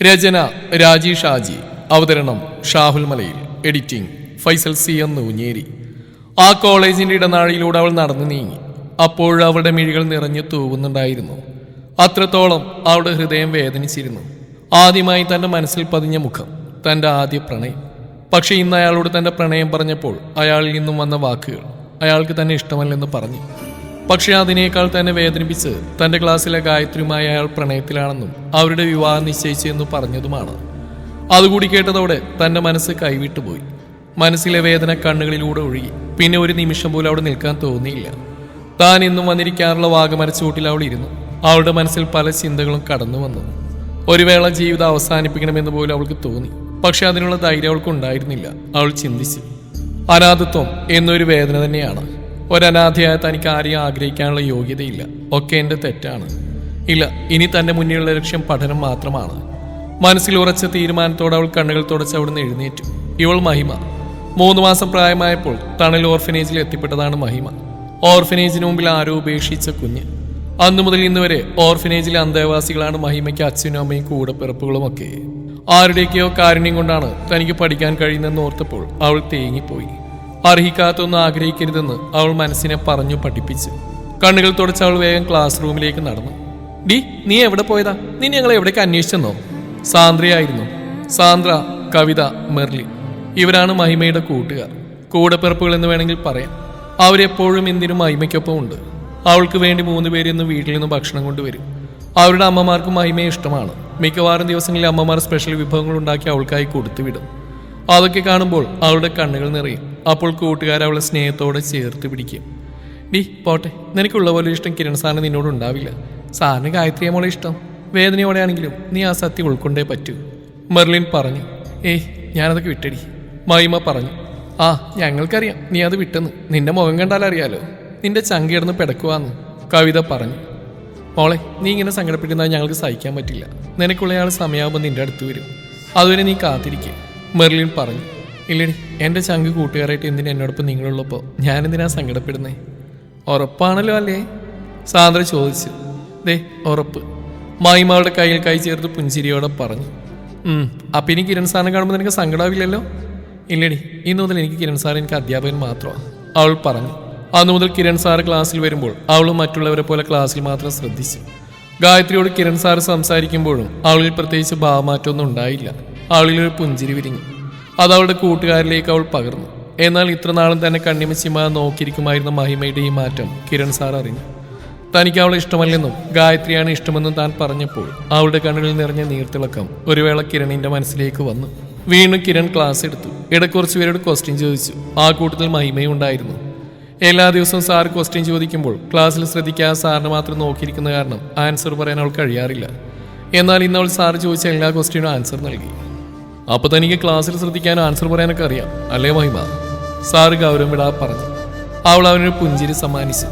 രചന രാജി ഷാജി അവതരണം ഷാഹുൽ മലയിൽ. എഡിറ്റിംഗ് ഫൈസൽ സി എന്ന് ഊഞ്ഞേരി ആ കോളേജിന്റെ ഇടനാഴിയിലൂടെ അവൾ നടന്നു നീങ്ങി. അപ്പോൾ അവളുടെ മിഴികൾ നിറഞ്ഞു തൂവുന്നുണ്ടായിരുന്നു. അത്രത്തോളം അവളുടെ ഹൃദയം വേദനിച്ചിരുന്നു. ആദ്യമായി തന്റെ മനസ്സിൽ പതിഞ്ഞ മുഖം തന്റെ ആദ്യ പ്രണയം. പക്ഷേ ഇന്ന് അയാളോട് തന്റെ പ്രണയം പറഞ്ഞപ്പോൾ അയാളിൽ നിന്നും വന്ന വാക്കുകൾ അയാൾക്ക് തന്നെ ഇഷ്ടമല്ലെന്ന് പറഞ്ഞു. പക്ഷെ അതിനേക്കാൾ തന്നെ വേദനിപ്പിച്ച് തന്റെ ക്ലാസ്സിലെ ഗായത്രിയുമായി അയാൾ പ്രണയത്തിലാണെന്നും അവരുടെ വിവാഹം നിശ്ചയിച്ചു എന്ന് പറഞ്ഞതുമാണ്. അതുകൂടി കേട്ടതോടെ തന്റെ മനസ്സ് കൈവിട്ടുപോയി മനസ്സിലെ വേദന കണ്ണുകളിലൂടെ ഒഴുകി. പിന്നെ ഒരു നിമിഷം പോലും അവിടെ നിൽക്കാൻ തോന്നിയില്ല. താൻ ഇന്നും വന്നിരിക്കാറുള്ള വാഗമരച്ചൂട്ടിൽ അവൾ ഇരുന്നു. അവളുടെ മനസ്സിൽ പല ചിന്തകളും കടന്നു വന്നു. ഒരു വേള ജീവിതം അവസാനിപ്പിക്കണമെന്ന് പോലും അവൾക്ക് തോന്നി. പക്ഷെ അതിനുള്ള ധൈര്യം അവൾക്ക് ഉണ്ടായിരുന്നില്ല. അവൾ ചിന്തിച്ചു. അനാഥത്വം എന്നൊരു വേദന തന്നെയാണ്. ഒരനാഥയായ തനിക്ക് ആരെയും ആഗ്രഹിക്കാനുള്ള യോഗ്യതയില്ല. ഒക്കെ എന്റെ തെറ്റാണ്. ഇല്ല ഇനി തന്റെ മുന്നിലുള്ള ലക്ഷ്യം പഠനം മാത്രമാണ്. മനസ്സിൽ ഉറച്ച തീരുമാനത്തോടെ അവൾ കണ്ണുകൾ തുടച്ച് അവിടുന്ന് എഴുന്നേറ്റു. ഇവൾ മഹിമ. മൂന്ന് മാസം പ്രായമായപ്പോൾ തണൽ ഓർഫനേജിൽ എത്തിപ്പെട്ടതാണ് മഹിമ. ഓർഫനേജിന് മുമ്പിൽ ആരോ ഉപേക്ഷിച്ച കുഞ്ഞ്. അന്നു മുതൽ ഇന്ന് വരെ ഓർഫനേജിലെ അന്തേവാസികളാണ് മഹിമയ്ക്ക് അച്ഛനും അമ്മയും കൂടപ്പിറപ്പുകളും ഒക്കെ ആരുടെയൊക്കെയോ കാരുണ്യം കൊണ്ടാണ് തനിക്ക് പഠിക്കാൻ കഴിയുന്നതെന്ന് ഓർത്തപ്പോൾ അവൾ തേങ്ങിപ്പോയി. അർഹിക്കാത്തൊന്നും ആഗ്രഹിക്കരുതെന്ന് അവൾ മനസ്സിനെ പറഞ്ഞു പഠിപ്പിച്ചു. കണ്ണുകൾ തുടച്ച് അവൾ വേഗം ക്ലാസ് റൂമിലേക്ക് നടന്നു. ഡി നീ എവിടെ പോയതാ? നീ ഞങ്ങൾ എവിടേക്ക് അന്വേഷിച്ചെന്നോ? സാന്ദ്രയായിരുന്നു. സാന്ദ്ര കവിത മെർലി ഇവരാണ് മഹിമയുടെ കൂട്ടുകാർ. കൂടപ്പിറപ്പുകൾ എന്ന് വേണമെങ്കിൽ പറയാം. അവരെപ്പോഴും എന്തിനും മഹിമയ്ക്കൊപ്പം ഉണ്ട്. അവൾക്ക് വേണ്ടി മൂന്ന് പേര് ഇന്ന് വീട്ടിൽ നിന്ന് ഭക്ഷണം കൊണ്ടുവരും. അവരുടെ അമ്മമാർക്കും മഹിമയെ ഇഷ്ടമാണ്. മിക്കവാറും ദിവസങ്ങളിൽ അമ്മമാർ സ്പെഷ്യൽ വിഭവങ്ങൾ ഉണ്ടാക്കി അവൾക്കായി കൊടുത്തുവിടും. അതൊക്കെ കാണുമ്പോൾ അവളുടെ കണ്ണുകൾ നിറയും. അപ്പോൾ കൂട്ടുകാരവളെ സ്നേഹത്തോടെ ചേർത്ത് പിടിക്കും. ഡി പോട്ടെ. നിനക്കുള്ള പോലെ ഇഷ്ടം കിരൺ സാറിന് നിന്നോട് ഉണ്ടാവില്ല. സാറിന് ഗായത്രിയെ മോളെ ഇഷ്ടം. വേദനയോടെയാണെങ്കിലും നീ ആ സത്യം ഉൾക്കൊണ്ടേ പറ്റൂ. മെർലിൻ പറഞ്ഞു. ഏയ് ഞാനതൊക്കെ വിട്ടടി. മൈമ പറഞ്ഞു. ആ ഞങ്ങൾക്കറിയാം. നീ അത് വിട്ടെന്ന്. നിന്റെ മുഖം കണ്ടാൽ അറിയാലോ. നിന്റെ ചങ്കിടന്ന് പിടക്കുവാന്ന്. കവിത പറഞ്ഞു. മോളെ നീ ഇങ്ങനെ സങ്കടപ്പെടുന്നത് ഞങ്ങൾക്ക് സഹിക്കാൻ പറ്റില്ല. നിനക്കുള്ളയാൾ സമയമാകുമ്പോൾ നിന്റെ അടുത്ത് വരും. അതുവരെ നീ കാത്തിരിക്കേ. മെർലിൻ പറഞ്ഞു. ഇല്ലടി എന്റെ ചങ്ക് കൂട്ടുകാരായിട്ട് എന്തിനാ എന്നോടൊപ്പം നിങ്ങളുള്ളപ്പോൾ ഞാനെന്തിനാ സങ്കടപ്പെടുന്നേ? ഉറപ്പാണല്ലോ അല്ലേ? സാന്ദ്ര ചോദിച്ചു. ദേ ഉറപ്പ്. മായിമാളുടെ കയ്യിൽ കൈ ചേർത്ത് പുഞ്ചിരിയോടെ പറഞ്ഞു. അപ്പം ഇനി കിരൺ സാറിനെ കാണുമ്പോൾ നിനക്ക് സങ്കടാവില്ലല്ലോ? ഇല്ലടി ഇന്നു മുതൽ എനിക്ക് കിരൺ സാർ എനിക്ക് അധ്യാപകൻ മാത്രമാണ്. അവൾ പറഞ്ഞു. അന്നു മുതൽ കിരൺ സാർ ക്ലാസ്സിൽ വരുമ്പോൾ അവൾ മറ്റുള്ളവരെ പോലെ ക്ലാസ്സിൽ മാത്രം ശ്രദ്ധിച്ചു. ഗായത്രിയോട് കിരൺ സാർ സംസാരിക്കുമ്പോഴും അവളിൽ പ്രത്യേകിച്ച് ഭാവമാറ്റമൊന്നും ഉണ്ടായില്ല. അവളിലൊരു പുഞ്ചിരി വിരിഞ്ഞു. അത് അവളുടെ കൂട്ടുകാരിലേക്ക് അവൾ പകർന്നു. എന്നാൽ ഇത്രനാളും തന്നെ കണ്ണിമച്ചിമ നോക്കിയിരിക്കുമായിരുന്ന മഹിമയുടെ ഈ മാറ്റം കിരൺ സാർ അറിഞ്ഞു. തനിക്ക് അവളെ ഇഷ്ടമല്ലെന്നും ഗായത്രിയാണ് ഇഷ്ടമെന്നും താൻ പറഞ്ഞപ്പോൾ അവളുടെ കണ്ണുകളിൽ നിറഞ്ഞ നീർത്തിളക്കം ഒരു വേള കിരണിന്റെ മനസ്സിലേക്ക് വന്നു. വീണ്ടും കിരൺ ക്ലാസ് എടുത്തു. ഇടക്കുറച്ച് പേരോട് ക്വസ്റ്റ്യൻ ചോദിച്ചു. ആ കൂട്ടത്തിൽ മഹിമയും ഉണ്ടായിരുന്നു. എല്ലാ ദിവസവും സാർ ക്വസ്റ്റ്യൻ ചോദിക്കുമ്പോൾ ക്ലാസ്സിൽ ശ്രദ്ധിക്കാതെ സാറിന് മാത്രം നോക്കിയിരിക്കുന്ന കാരണം ആൻസർ പറയാൻ അവൾ കഴിയാറില്ല. എന്നാൽ ഇന്ന് അവൾ സാർ ചോദിച്ച എല്ലാ ക്വസ്റ്റ്യനും ആൻസർ നൽകി. അപ്പൊ തനിക്ക് ക്ലാസ്സിൽ ശ്രദ്ധിക്കാനും ആൻസർ പറയാനൊക്കെ അറിയാം. അല്ലേ മഹിമ? സാറ് ഗൗരവം വിടാ പറഞ്ഞു. അവൾ അവനൊരു പുഞ്ചിരി സമ്മാനിച്ചു.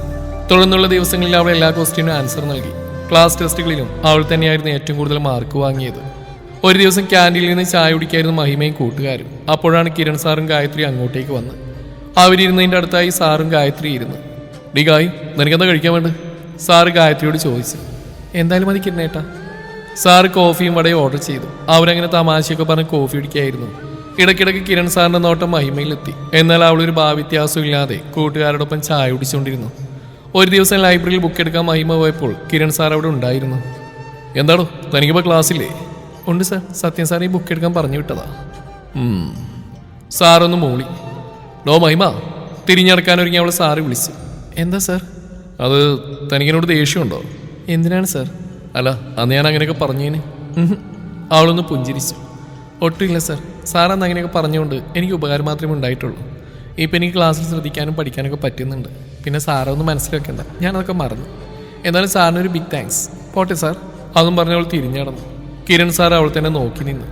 തുടർന്നുള്ള ദിവസങ്ങളിൽ അവൾ എല്ലാ ക്വസ്റ്റ്യനും ആൻസർ നൽകി. ക്ലാസ് ടെസ്റ്റുകളിലും അവൾ തന്നെയായിരുന്നു ഏറ്റവും കൂടുതൽ മാർക്ക് വാങ്ങിയത്. ഒരു ദിവസം ക്യാന്റീനിൽ നിന്ന് ചായ കുടിക്കായിരുന്നു മഹിമയും കൂട്ടുകാരും. അപ്പോഴാണ് കിരൺ സാറും ഗായത്രി അങ്ങോട്ടേക്ക് വന്ന്. അവരിരുന്നതിന്റെ അടുത്തായി സാറും ഗായത്രി ഇരുന്നു. ഡി ഗായ് നിനക്കെന്താ കഴിക്കാൻ വേണ്ട സാറ് ഗായത്രിയോട് ചോദിച്ചു. എന്തായാലും മതി കിരണേട്ടാ സാറ് കോഫിയും വടയും ഓർഡർ ചെയ്തു. അവരങ്ങനെ തമാശയൊക്കെ പറഞ്ഞ് കോഫി കുടിക്കായിരുന്നു. ഇടയ്ക്കിടയ്ക്ക് കിരൺ സാറിന്റെ നോട്ടം മഹിമയിലെത്തി. എന്നാൽ അവളൊരു ഭാവ്യത്യാസം ഇല്ലാതെ കൂട്ടുകാരോടൊപ്പം ചായ കുടിച്ചുകൊണ്ടിരുന്നു. ഒരു ദിവസം ലൈബ്രറിയിൽ ബുക്ക് എടുക്കാൻ മഹിമ പോയപ്പോൾ കിരൺ സാർ അവിടെ ഉണ്ടായിരുന്നു. എന്താണോ തനിക്കിപ്പോൾ ക്ലാസ്സില്ലേ ഉണ്ട് സാർ. സത്യം സാർ ഈ ബുക്ക് എടുക്കാൻ പറഞ്ഞു വിട്ടതാ. സാറൊന്ന് മൂളി. ഡോ മഹിമ തിരിഞ്ഞടക്കാൻ ഒരുങ്ങി അവളെ സാറ് വിളിച്ചു. എന്താ സാർ? അത് തനിക്കിനോട് ദേഷ്യമുണ്ടോ? എന്തിനാണ് സാർ? അല്ല അന്ന് ഞാൻ അങ്ങനെയൊക്കെ പറഞ്ഞേന്. അവളൊന്ന് പുഞ്ചിരിച്ചു. ഒട്ടുമില്ല സാർ. സാറന്ന് അങ്ങനെയൊക്കെ പറഞ്ഞുകൊണ്ട് എനിക്ക് ഉപകാരം മാത്രമേ ഉണ്ടായിട്ടുള്ളൂ. ഇപ്പം എനിക്ക് ക്ലാസ്സിൽ ശ്രദ്ധിക്കാനും പഠിക്കാനൊക്കെ പറ്റുന്നുണ്ട്. പിന്നെ സാറൊന്ന് മനസ്സിലാക്കേണ്ട. ഞാനതൊക്കെ മറന്നു. എന്നാലും സാറിനൊരു ബിഗ് താങ്ക്സ് പോട്ടെ സാർ. അതും പറഞ്ഞ് അവൾ തിരിഞ്ഞടന്നു കിരൺ സാർ അവൾ തന്നെ നോക്കി നിന്നു.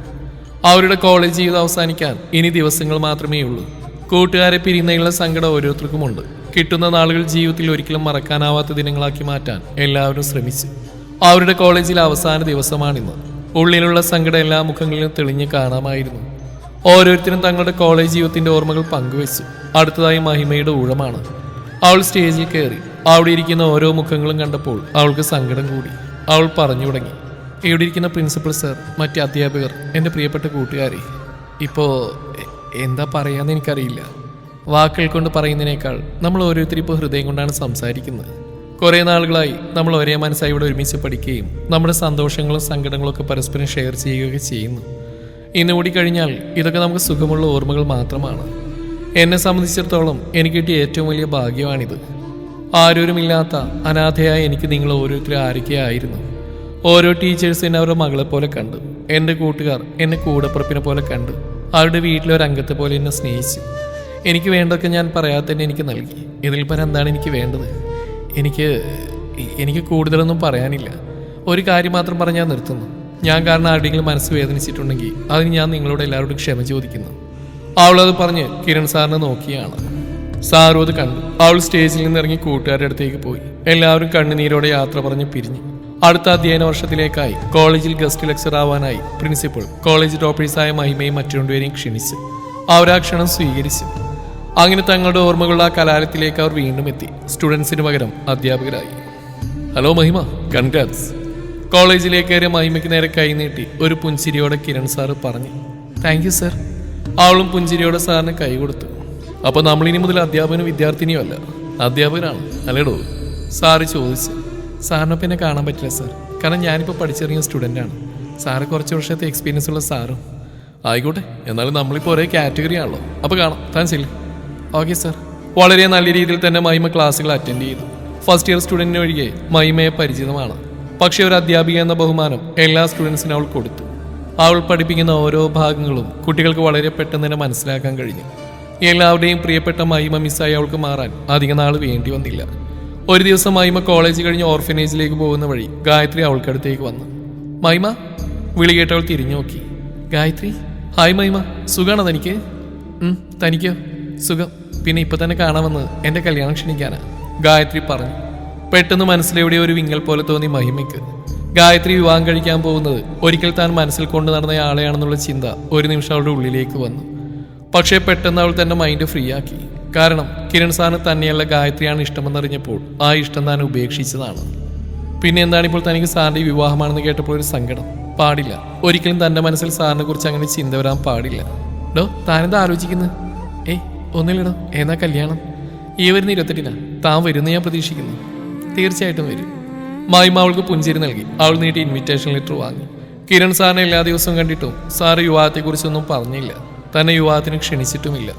അവരുടെ കോളേജ് ജീവിതം അവസാനിക്കാൻ ഇനി ദിവസങ്ങൾ മാത്രമേ ഉള്ളൂ. കൂട്ടുകാരെ പിരിയുന്നതിനുള്ള സങ്കടം ഓരോരുത്തർക്കുമുണ്ട്. കിട്ടുന്ന നാളുകൾ ജീവിതത്തിൽ ഒരിക്കലും മറക്കാനാവാത്ത ദിനങ്ങളാക്കി മാറ്റാൻ എല്ലാവരും ശ്രമിച്ചു. അവരുടെ കോളേജിലെ അവസാന ദിവസമാണിന്ന്. ഉള്ളിലുള്ള സങ്കടം എല്ലാ മുഖങ്ങളിലും തെളിഞ്ഞ് കാണാമായിരുന്നു. ഓരോരുത്തരും തങ്ങളുടെ കോളേജ് ജീവിതത്തിന്റെ ഓർമ്മകൾ പങ്കുവച്ചു. അടുത്തതായി മഹിമയുടെ ഊഴമാണ്. അവൾ സ്റ്റേജിൽ കയറി. അവിടെ ഇരിക്കുന്ന ഓരോ മുഖങ്ങളും കണ്ടപ്പോൾ അവൾക്ക് സങ്കടം കൂടി. അവൾ പറഞ്ഞു തുടങ്ങി. ഇവിടെ ഇരിക്കുന്ന പ്രിൻസിപ്പൽ സർ മറ്റ് അധ്യാപകർ എന്റെ പ്രിയപ്പെട്ട കൂട്ടുകാരെ. ഇപ്പോൾ എന്താ പറയാന്ന് എനിക്കറിയില്ല. വാക്കുകൾ കൊണ്ട് പറയുന്നതിനേക്കാൾ നമ്മൾ ഓരോരുത്തരും ഇപ്പോൾ ഹൃദയം കൊണ്ടാണ് സംസാരിക്കുന്നത്. കുറേ നാളുകളായി നമ്മൾ ഒരേ മനസ്സായി ഇവിടെ ഒരുമിച്ച് പഠിക്കുകയും നമ്മുടെ സന്തോഷങ്ങളും സങ്കടങ്ങളും ഒക്കെ പരസ്പരം ഷെയർ ചെയ്യുകയൊക്കെ ചെയ്യുന്നു. ഇന്ന് കൂടി കഴിഞ്ഞാൽ ഇതൊക്കെ നമുക്ക് സുഖമുള്ള ഓർമ്മകൾ മാത്രമാണ്. എന്നെ സംബന്ധിച്ചിടത്തോളം എനിക്ക് കിട്ടിയ ഏറ്റവും വലിയ ഭാഗ്യമാണിത്. ആരോരുമില്ലാത്ത അനാഥയായ എനിക്ക് നിങ്ങൾ ഓരോരുത്തരും ആരൊക്കെയായിരുന്നു ഓരോ ടീച്ചേഴ്സ് എന്നെ അവരുടെ മകളെ പോലെ കണ്ടു. എന്റെ കൂട്ടുകാർ എന്നെ കൂടപ്പുറപ്പിനെ പോലെ കണ്ടു. അവരുടെ വീട്ടിലെ ഒരു അംഗത്തെ പോലെ എന്നെ സ്നേഹിച്ചു. എനിക്ക് വേണ്ടതൊക്കെ ഞാൻ പറയാതെ തന്നെ എനിക്ക് നൽകി. ഇതിൽ പരം എന്താണ് എനിക്ക് വേണ്ടത്? എനിക്ക് എനിക്ക് കൂടുതലൊന്നും പറയാനില്ല. ഒരു കാര്യം മാത്രം പറഞ്ഞ് ഞാൻ നിർത്തുന്നു. ഞാൻ കാരണം ആരുടെയെങ്കിലും മനസ്സ് വേദനിച്ചിട്ടുണ്ടെങ്കിൽ അതിന് ഞാൻ നിങ്ങളോട് എല്ലാവരോടും ക്ഷമ ചോദിക്കുന്നു. അവളത് പറഞ്ഞ് കിരൺ സാറിനെ നോക്കിയാണ്. സാറും അത് കണ്ടു. അവൾ സ്റ്റേജിൽ നിന്ന് ഇറങ്ങി കൂട്ടുകാരുടെ അടുത്തേക്ക് പോയി. എല്ലാവരും കണ്ണുനീരോടെ യാത്ര പറഞ്ഞ് പിരിഞ്ഞു. അടുത്ത അധ്യയന വർഷത്തിലേക്കായി കോളേജിൽ ഗസ്റ്റ് ലെക്ചർ ആവാനായി പ്രിൻസിപ്പൾ കോളേജ് ടോപ്പേഴ്സായ മഹിമയും മറ്റു രണ്ടുപേരെയും ക്ഷണിച്ച്. അവരാ ക്ഷണം സ്വീകരിച്ചു. അങ്ങനെ തങ്ങളുടെ ഓർമ്മകളുടെ ആ കലാലയത്തിലേക്ക് അവർ വീണ്ടും എത്തി. സ്റ്റുഡൻസിന് പകരം അധ്യാപകരായി. ഹലോ മഹിമ കൺഗ്രാറ്റ്സ് കോളേജിലേക്ക് കയറിയ മഹിമയ്ക്ക് നേരെ കൈനീട്ടി ഒരു പുഞ്ചിരിയോടെ കിരൺ സാറ് പറഞ്ഞു താങ്ക് യു സർ അവളും പുഞ്ചിരിയോടെ സാറിന് കൈ കൊടുത്തു. അപ്പോൾ നമ്മളിനി മുതൽ അധ്യാപകനും വിദ്യാർത്ഥിനിയും അല്ല. അധ്യാപകനാണ് അല്ലേടോ? സാറ് ചോദിച്ചു. സാറിനെ പിന്നെ കാണാൻ പറ്റില്ല സർ കാരണം ഞാനിപ്പോൾ പഠിച്ചിറങ്ങിയ സ്റ്റുഡന്റാണ്. സാറ് കുറച്ച് വർഷത്തെ എക്സ്പീരിയൻസ് ഉള്ള സാറും. ആയിക്കോട്ടെ എന്നാലും നമ്മളിപ്പോൾ ഒരേ കാറ്റഗറി ആണല്ലോ. അപ്പോൾ കാണാം. താൻ ചെല്ലു. ഓക്കെ സർ വളരെ നല്ല രീതിയിൽ തന്നെ മൈമ ക്ലാസ്സുകൾ അറ്റൻഡ് ചെയ്തു. ഫസ്റ്റ് ഇയർ സ്റ്റുഡന്റിന് ഒഴികെ മൈമയെ പരിചിതമാണ്. പക്ഷേ ഒരു അധ്യാപിക എന്ന ബഹുമാനം എല്ലാ സ്റ്റുഡൻസിനും അവൾ കൊടുത്തു. അവൾ പഠിപ്പിക്കുന്ന ഓരോ ഭാഗങ്ങളും കുട്ടികൾക്ക് വളരെ പെട്ടെന്ന് തന്നെ മനസ്സിലാക്കാൻ കഴിഞ്ഞു. എല്ലാവരുടെയും പ്രിയപ്പെട്ട മൈമ മിസ്സായി അവൾക്ക് മാറാൻ അധിക നാൾ വേണ്ടി വന്നില്ല. ഒരു ദിവസം മൈമ കോളേജ് കഴിഞ്ഞ് ഓർഫനേജിലേക്ക് പോകുന്ന വഴി ഗായത്രി അവൾക്കടുത്തേക്ക് വന്നു. മൈമ വിളി കേട്ടവൾ തിരിഞ്ഞു നോക്കി. ഗായത്രി ഹായ് മൈമ സുഖാണോ തനിക്ക്? തനിക്കോ? സുഖം. പിന്നെ ഇപ്പൊ തന്നെ കാണാമെന്ന് എന്റെ കല്യാണം ക്ഷണിക്കാനാ. ഗായത്രി പറഞ്ഞു പെട്ടെന്ന് മനസ്സിലെവിടെ ഒരു വിങ്ങൽ പോലെ തോന്നി മഹിമയ്ക്ക്. ഗായത്രി വിവാഹം കഴിക്കാൻ പോകുന്നത് ഒരിക്കൽ താൻ മനസ്സിൽ കൊണ്ടു നടന്ന ആളെയാണെന്നുള്ള ചിന്ത ഒരു നിമിഷം അവളുടെ ഉള്ളിലേക്ക് വന്നു. പക്ഷേ പെട്ടെന്ന് അവൾ തന്റെ മൈൻഡ് ഫ്രീ ആക്കി. കാരണം കിരൺ സാറിന് തന്നെയല്ല ഗായത്രിയാണ് ഇഷ്ടമെന്നറിഞ്ഞപ്പോൾ ആ ഇഷ്ടം താൻ ഉപേക്ഷിച്ചതാണ്. പിന്നെ എന്താണ് ഇപ്പോൾ തനിക്ക് സാറിന്റെ വിവാഹമാണെന്ന് കേട്ടപ്പോൾ ഒരു സങ്കടം. പാടില്ല. ഒരിക്കലും തന്റെ മനസ്സിൽ സാറിനെ കുറിച്ച് അങ്ങനെ ചിന്ത വരാൻ പാടില്ല. ഡോ താനെന്താ ആലോചിക്കുന്നത് ഏയ് ഒന്നില്ലടോ എന്നാ കല്യാണം? ഈ വരുന്ന ഇരുപത്തെട്ടിനാ താൻ വരുന്ന ഞാൻ പ്രതീക്ഷിക്കുന്നു. തീർച്ചയായിട്ടും വരും. മായ്മ അവൾക്ക് പുഞ്ചിരി നൽകി. അവൾ നീട്ടി ഇൻവിറ്റേഷൻ ലെറ്റർ വാങ്ങി. കിരൺ സാറിനെ എല്ലാ ദിവസവും കണ്ടിട്ടും സാറ് യുവാഹത്തെക്കുറിച്ചൊന്നും പറഞ്ഞില്ല. തന്നെ യുവാഹത്തിന് ക്ഷണിച്ചിട്ടുമില്ല.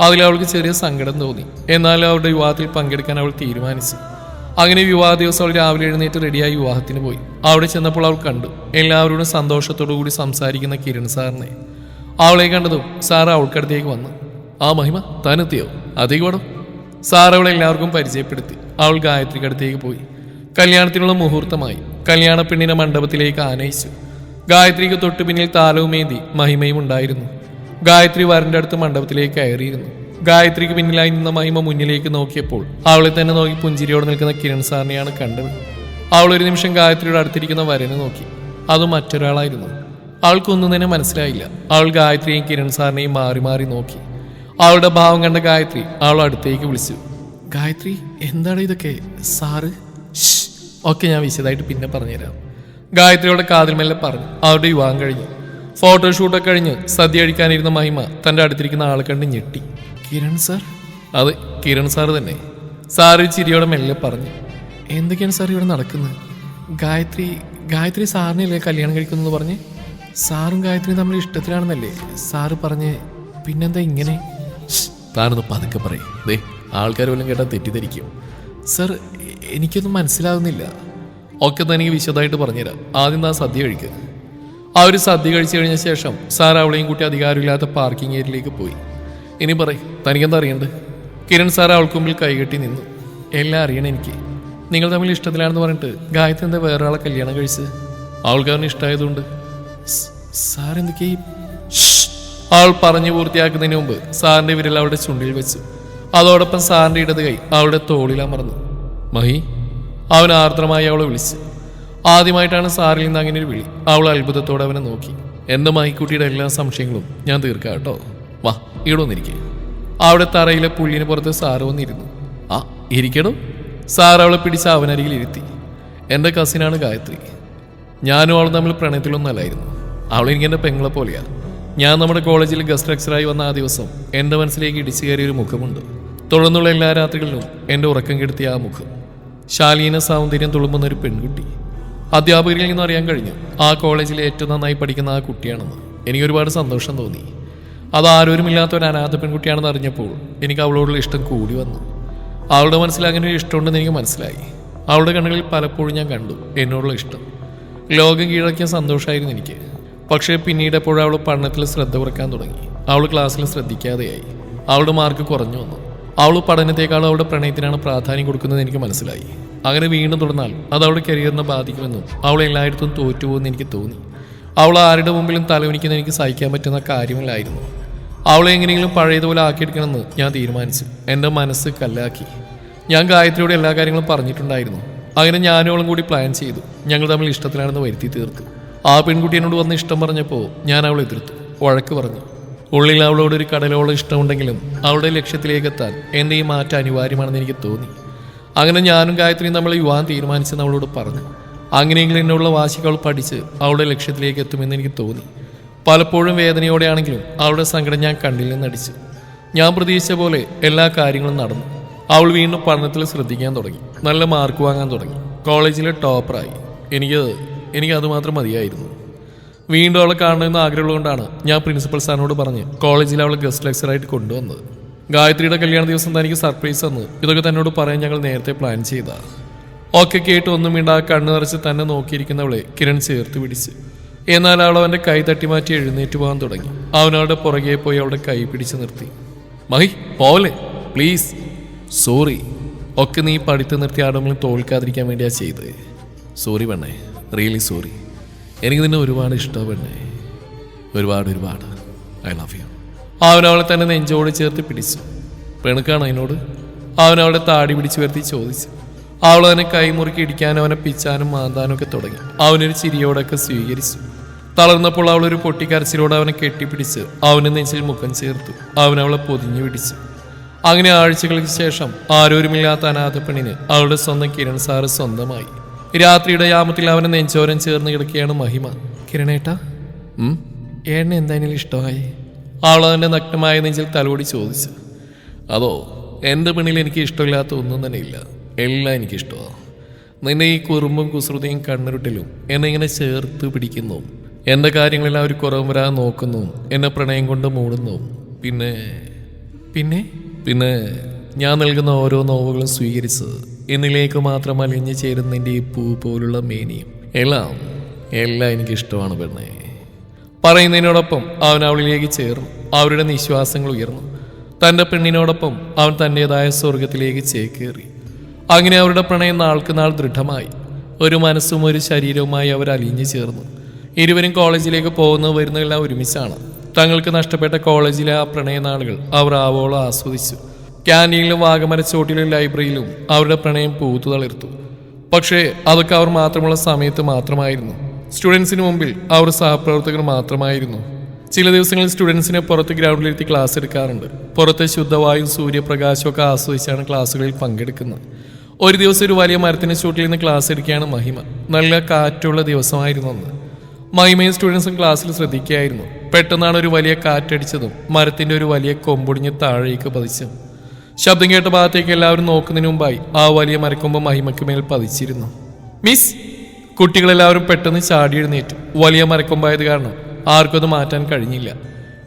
അതിൽ അവൾക്ക് ചെറിയ സങ്കടം തോന്നി. എന്നാൽ അവരുടെ വിവാഹത്തിൽ പങ്കെടുക്കാൻ അവൾ തീരുമാനിച്ചു. അങ്ങനെ വിവാഹ ദിവസം അവൾ രാവിലെ എഴുന്നേറ്റ് റെഡിയായി വിവാഹത്തിന് പോയി. അവിടെ ചെന്നപ്പോൾ അവൾ കണ്ടു. എല്ലാവരോടും സന്തോഷത്തോടു കൂടി സംസാരിക്കുന്ന കിരൺ സാറിനെ. അവളെ കണ്ടതും സാർ അവൾക്കടുത്തേക്ക് വന്നു. ആ മഹിമ താനെത്തിയോ? അതേ വേണം സാർ അവളെ എല്ലാവർക്കും പരിചയപ്പെടുത്തി. അവൾ ഗായത്രിക്കടുത്തേക്ക് പോയി. കല്യാണത്തിനുള്ള മുഹൂർത്തമായി കല്യാണ പെണ്ണിനെ മണ്ഡപത്തിലേക്ക് ആനയിച്ചു. ഗായത്രിക്ക് തൊട്ടു പിന്നിൽ താലവുമേന്തി മഹിമയും ഉണ്ടായിരുന്നു. ഗായത്രി വരന്റെ അടുത്ത് മണ്ഡപത്തിലേക്ക് കയറിയിരുന്നു. ഗായത്രിക്ക് പിന്നിലായി നിന്ന മഹിമ മുന്നിലേക്ക് നോക്കിയപ്പോൾ അവളെ തന്നെ നോക്കി പുഞ്ചിരിയോട് നിൽക്കുന്ന കിരൺ സാറിനെയാണ് കണ്ടത്. അവൾ ഒരു നിമിഷം ഗായത്രിയുടെ അടുത്തിരിക്കുന്ന വരനെ നോക്കി. അത് മറ്റൊരാളായിരുന്നു. അവൾക്കൊന്നും തന്നെ മനസ്സിലായില്ല. അവൾ ഗായത്രിയെയും കിരൺ സാറിനെയും മാറി മാറി നോക്കി. അവളുടെ ഭാവം കണ്ട ഗായത്രി അവൾ അടുത്തേക്ക് വിളിച്ചു. ഗായത്രി എന്താണ് ഇതൊക്കെ? സാറ്? ഓക്കെ ഞാൻ വിശദമായിട്ട് പിന്നെ പറഞ്ഞുതരാം. ഗായത്രിയുടെ കാതിൽ മെല്ലെ പറഞ്ഞു. അവരുടെ വിവാഹം കഴിഞ്ഞു. ഫോട്ടോഷൂട്ടൊക്കെ കഴിഞ്ഞ് സദ്യ കഴിക്കാനിരുന്ന മഹിമ തന്റെ അടുത്തിരിക്കുന്ന ആളെ കണ്ട് ഞെട്ടി. കിരൺ സാർ? അതെ കിരൺ സാർ തന്നെ. സാറ് ചിരിയോടെ മെല്ലെ പറഞ്ഞു. എന്തൊക്കെയാണ് സാർ ഇവിടെ നടക്കുന്നത്? ഗായത്രി ഗായത്രി സാറിനല്ലേ കല്യാണം കഴിക്കുന്നു പറഞ്ഞ്? സാറും ഗായത്രിയും തമ്മിൽ ഇഷ്ടത്തിലാണെന്നല്ലേ സാറ് പറഞ്ഞ്? പിന്നെന്താ ഇങ്ങനെ? താനൊന്ന് പതുക്കെ പറയും. ദേ ആൾക്കാർ വല്ലതും കേട്ടാൽ തെറ്റിദ്ധരിക്കും. സർ എനിക്കൊന്നും മനസ്സിലാകുന്നില്ല ഒക്കെ തനിക്ക് വിശദമായിട്ട് പറഞ്ഞുതരാം. ആദ്യം താൻ സദ്യ കഴിക്കുക ആ ഒരു സദ്യ കഴിച്ചു കഴിഞ്ഞ ശേഷം സാർ അവളെയും കൂട്ടി അധികാരമില്ലാത്ത പാർക്കിംഗ് ഏരിയയിലേക്ക് പോയി. ഇനി പറയും തനിക്കെന്താ അറിയണ്ടത് കിരൺ സാർ അവൾക്ക് കൈകെട്ടി നിന്നു. എല്ലാം അറിയണം എനിക്ക്. നിങ്ങൾ തമ്മിൽ ഇഷ്ടത്തിലാണെന്ന് പറഞ്ഞിട്ട് ഗായത്രി എന്താ വേറൊരാളെ കല്യാണം കഴിച്ച് അവൾക്ക് ഇഷ്ടമായതുകൊണ്ട് സാർ എന്തൊക്കെയാ. അവൾ പറഞ്ഞു പൂർത്തിയാക്കുന്നതിന് മുമ്പ് സാറിന്റെ വിരൽ അവളുടെ ചുണ്ടിൽ വെച്ചു. അതോടൊപ്പം സാറിന്റെ ഇടത് കൈ അവളുടെ തോളിൽ അമർന്നു. മഹി അവൻ ആർദ്രമായി അവളെ വിളിച്ചു. ആദ്യമായിട്ടാണ് സാറിൽ നിന്ന് അങ്ങനെ ഒരു വിളി. അവൾ അത്ഭുതത്തോടെ അവനെ നോക്കി. എന്റെ മഹിക്കുട്ടിയുടെ എല്ലാ സംശയങ്ങളും ഞാൻ തീർക്കാം കേട്ടോ. വാ ഇവിടെ വന്നിരിക്കെ. അവിടെ തറയിലെ പുല്ലിന് പുറത്ത് സാറ് വന്നിരുന്നു. ആ ഇരിക്കണം? സാർ അവളെ പിടിച്ച് അവനരികിൽ ഇരുത്തി. എന്റെ കസിനാണ് ഗായത്രി. ഞാനും അവളും തമ്മിൽ പ്രണയത്തിലൊന്നല്ലായിരുന്നു. അവളെനിക്ക് എന്റെ പെങ്ങളെ പോലെയാ. ഞാൻ നമ്മുടെ കോളേജിൽ ഗസ്റ്റ് ലെക്ചറായി വന്ന ആ ദിവസം എന്റെ മനസ്സിലേക്ക് ഇടിച്ചു കയറിയ ഒരു മുഖമുണ്ട്. തുടർന്നുള്ള എല്ലാ രാത്രികളിലും എന്റെ ഉറക്കം കെടുത്തിയ ആ മുഖം. ശാലീന സൗന്ദര്യം തുളുമ്പുന്ന ഒരു പെൺകുട്ടി. അധ്യാപകരിൽ നിന്നും അറിയാൻ കഴിഞ്ഞു ആ കോളേജിൽ ഏറ്റവും നന്നായി പഠിക്കുന്ന ആ കുട്ടിയാണെന്ന്. എനിക്ക് ഒരുപാട് സന്തോഷം തോന്നി. അത് ആരോരുമില്ലാത്ത ഒരു അനാഥ പെൺകുട്ടിയാണെന്ന് അറിഞ്ഞപ്പോൾ എനിക്ക് അവളോടുള്ള ഇഷ്ടം കൂടി വന്നു. അവളുടെ മനസ്സിൽ അങ്ങനെ ഒരു ഇഷ്ടമുണ്ടെന്ന് എനിക്ക് മനസ്സിലായി. അവളുടെ കണ്ണുകളിൽ പലപ്പോഴും ഞാൻ കണ്ടു എന്നോടുള്ള ഇഷ്ടം. ലോകം കീഴടക്കിയ സന്തോഷമായിരുന്നു എനിക്ക്. പക്ഷേ പിന്നീട് എപ്പോഴും അവൾ പഠനത്തിൽ ശ്രദ്ധ കുറയ്ക്കാൻ തുടങ്ങി. അവൾ ക്ലാസ്സിൽ ശ്രദ്ധിക്കാതെയായി. അവളുടെ മാർക്ക് കുറഞ്ഞു വന്നു. അവൾ പഠനത്തേക്കാൾ അവളുടെ പ്രണയത്തിനാണ് പ്രാധാന്യം കൊടുക്കുന്നത് എനിക്ക് മനസ്സിലായി. അങ്ങനെ വീണ്ടും തുടർന്നാൽ അത് അവളുടെ കരിയറിനെ ബാധിക്കുമെന്നും അവൾ എല്ലായിടത്തും തോറ്റുപോകുമെന്ന് എനിക്ക് തോന്നി. അവൾ ആരുടെ മുമ്പിലും തലവനിക്കുന്ന എനിക്ക് സഹിക്കാൻ പറ്റുന്ന കാര്യമില്ലായിരുന്നു. അവളെ എങ്ങനെയെങ്കിലും പഴയതുപോലെ ആക്കിയെടുക്കണമെന്ന് ഞാൻ തീരുമാനിച്ചു. എന്റെ മനസ്സ് കല്ലാക്കി. ഞാൻ ഗായത്രിയോട് എല്ലാ കാര്യങ്ങളും പറഞ്ഞിട്ടുണ്ടായിരുന്നു. അങ്ങനെ ഞാനും അവളും കൂടി പ്ലാൻ ചെയ്തു. ഞങ്ങൾ തമ്മിൽ ഇഷ്ടത്തിലാണെന്ന് വരുത്തി തീർത്തു. ആ പെൺകുട്ടി എന്നോട് വന്ന് ഇഷ്ടം പറഞ്ഞപ്പോൾ ഞാൻ അവളെ എതിർത്തു. വഴക്ക് പറഞ്ഞു. ഉള്ളിൽ അവളോട് ഒരു കടലോളം ഇഷ്ടമുണ്ടെങ്കിലും അവളുടെ ലക്ഷ്യത്തിലേക്ക് എത്താൻ എന്റെ ഈ മാറ്റം അനിവാര്യമാണെന്ന് എനിക്ക് തോന്നി. അങ്ങനെ ഞാനും ഗായത്രിയും നമ്മൾ യുവാൻ തീരുമാനിച്ചെന്ന് അവളോട് പറഞ്ഞു. അങ്ങനെയെങ്കിലും എന്നുള്ള വാശിക്ക് അവൾ പഠിച്ച് അവളുടെ ലക്ഷ്യത്തിലേക്ക് എത്തുമെന്ന് എനിക്ക് തോന്നി. പലപ്പോഴും വേദനയോടെയാണെങ്കിലും അവളുടെ സങ്കടം ഞാൻ കണ്ണിൽ നിന്നടിച്ചു ഞാൻ പ്രതീക്ഷിച്ച പോലെ എല്ലാ കാര്യങ്ങളും നടന്നു. അവൾ വീണ്ടും പഠനത്തിൽ ശ്രദ്ധിക്കാൻ തുടങ്ങി. നല്ല മാർക്ക് വാങ്ങാൻ തുടങ്ങി. കോളേജിലെ ടോപ്പറായി. എനിക്ക് എനിക്ക് അതുമാത്രം മതിയായിരുന്നു. വീണ്ടും അവളെ കാണണമെന്ന് ആഗ്രഹമുള്ളതുകൊണ്ടാണ് ഞാൻ പ്രിൻസിപ്പൽ സാറിനോട് പറഞ്ഞ് കോളേജിൽ അവളെ ഗസ്റ്റ് ലെക്ചറായിട്ട് കൊണ്ടുവന്നത്. ഗായത്രിയുടെ കല്യാണ ദിവസം തന്നെ എനിക്ക് സർപ്രൈസ് തന്നു. ഇതൊക്കെ തന്നോട് പറയാൻ ഞങ്ങൾ നേരത്തെ പ്ലാൻ ചെയ്താ. ഒക്കെ കേട്ട് ഒന്നും മിണ്ടാ കണ്ണു നിറച്ച് തന്നെ നോക്കിയിരിക്കുന്നവളെ കിരൺ ചേർത്ത് പിടിച്ച്. എന്നാൽ അവൾ അവന്റെ കൈ തട്ടി മാറ്റി എഴുന്നേറ്റ് പോകാൻ തുടങ്ങി. അവനവളുടെ പുറകെ പോയി അവളുടെ കൈ പിടിച്ച് നിർത്തി. മഹി പോലെ പ്ലീസ്. സോറി. ഒക്കെ നീ പഠിത്തം നിർത്തി ആടുമ്പോൾ തോൽക്കാതിരിക്കാൻ വേണ്ടിയാ ചെയ്തത്. സോറി പെണ്ണേ. റിയലി സോറി എനിക്ക് നിന്നെ ഒരുപാട് ഇഷ്ടമാണ് ഒരുപാട് ഒരുപാട്. ഐ ലവ് യു അവൻ അവളെ തന്നെ നെഞ്ചോട് ചേർത്ത് പിടിച്ചു. പെണുക്കാണ് അതിനോട്. അവൻ അവളെ താടി പിടിച്ചു വരുത്തി ചോദിച്ചു. അവൾ അവനെ കൈമുറുക്കി ഇടിക്കാനും അവനെ പിച്ചാനും മാന്താനും ഒക്കെ തുടങ്ങി. അവനൊരു ചിരിയോടൊക്കെ സ്വീകരിച്ചു. തളർന്നപ്പോൾ അവൾ ഒരു പൊട്ടിക്കരച്ചിലോടെ അവനെ കെട്ടിപ്പിടിച്ച് അവന് നെഞ്ചിൽ മുഖം ചേർത്തു. അവൻ അവളെ പൊതിഞ്ഞു പിടിച്ചു. അങ്ങനെ ആഴ്ചകൾക്ക് ശേഷം ആരോരുമില്ലാത്ത അനാഥപ്പെണ്ണിന് അവളുടെ സ്വന്തം കിരൺ സാറ് സ്വന്തമായി. രാത്രിയുടെ യാമത്തിൽ അവനെ നെഞ്ചോരം ചേർന്ന് കിടക്കുകയാണ് മഹിമ. കിരണേട്ട ഏണ്ണ എന്തായാലും ഇഷ്ടമായി? അവൾ അവന്റെ നഗ്നമായ നെഞ്ചിൽ തലോടി ചോദിച്ചു. അതോ എന്റെ പെണ്ണിൽ എനിക്ക് ഇഷ്ടമില്ലാത്ത ഒന്നും തന്നെ ഇല്ല. എല്ലാം എനിക്ക് ഇഷ്ടമാണ് നിന്നെ ഈ കുറുമ്പും കുസൃതിയും കണ്ണുരുട്ടിലും എന്നെ ഇങ്ങനെ ചേർത്ത് പിടിക്കുന്നു. എന്റെ കാര്യങ്ങളെല്ലാം ഒരു കുറവ് വരാൻ നോക്കുന്നു. എന്നെ പ്രണയം കൊണ്ട് മൂടുന്നു. പിന്നെ പിന്നെ? പിന്നെ ഞാൻ നൽകുന്ന ഓരോ നോവുകളും സ്വീകരിച്ച് എന്നിലേക്ക് മാത്രം അലിഞ്ഞു ചേരുന്ന എന്റെ ഈ പൂ പോലുള്ള മേനിയും എല്ലാം എല്ലാം എനിക്കിഷ്ടമാണ് പെണ്ണേ. പറയുന്നതിനോടൊപ്പം അവൻ അവളിലേക്ക് ചേർന്നു. അവരുടെ നിശ്വാസങ്ങൾ ഉയർന്നു. തന്റെ പെണ്ണിനോടൊപ്പം അവൻ തന്റെതായ സ്വർഗത്തിലേക്ക് ചേക്കേറി. അങ്ങനെ അവരുടെ പ്രണയം നാൾക്ക് നാൾ ദൃഢമായി. ഒരു മനസ്സും ഒരു ശരീരവുമായി അവർ അലിഞ്ഞു ചേർന്നു. ഇരുവരും കോളേജിലേക്ക് പോകുന്ന വരുന്നതെല്ലാം ഒരുമിച്ചാണ്. തങ്ങൾക്ക് നഷ്ടപ്പെട്ട കോളേജിലെ ആ പ്രണയനാളുകൾ അവർ ആവോളം ആസ്വദിച്ചു. ക്യാന്റീനിലും വാഗമരച്ചോട്ടിലും ലൈബ്രറിയിലും അവരുടെ പ്രണയം പൂത്തു തളിർത്തു. പക്ഷേ അതൊക്കെ അവർ മാത്രമുള്ള സമയത്ത് മാത്രമായിരുന്നു. സ്റ്റുഡൻസിന് മുമ്പിൽ അവർ സഹപ്രവർത്തകർ മാത്രമായിരുന്നു. ചില ദിവസങ്ങളിൽ സ്റ്റുഡൻസിനെ പുറത്ത് ഗ്രൗണ്ടിലിരുത്തി ക്ലാസ് എടുക്കാറുണ്ട്. പുറത്തെ ശുദ്ധവായും സൂര്യപ്രകാശവും ഒക്കെ ആസ്വദിച്ചാണ് ക്ലാസ്സുകളിൽ പങ്കെടുക്കുന്നത്. ഒരു ദിവസം ഒരു വലിയ മരത്തിന് ചൂട്ടിൽ നിന്ന് ക്ലാസ് എടുക്കുകയാണ് മഹിമ. നല്ല കാറ്റുള്ള ദിവസമായിരുന്നു അന്ന്. മഹിമയും സ്റ്റുഡൻസും ക്ലാസ്സിൽ ശ്രദ്ധിക്കുകയായിരുന്നു. പെട്ടെന്നാണ് ഒരു വലിയ കാറ്റടിച്ചതും മരത്തിന്റെ ഒരു വലിയ കൊമ്പൊടിഞ്ഞ് താഴേക്ക് പതിച്ചു ശബ്ദം കേട്ട ഭാഗത്തേക്ക് എല്ലാവരും നോക്കുന്നതിന് മുമ്പായി ആ വലിയ മരക്കൊമ്പ് മഹിമയ്ക്ക് മേൽ പതിച്ചിരുന്നു. മിസ് കുട്ടികളെല്ലാവരും പെട്ടെന്ന് ചാടി എഴുന്നേറ്റു. വലിയ മരക്കൊമ്പായത് കാരണം ആർക്കും അത് മാറ്റാൻ കഴിഞ്ഞില്ല.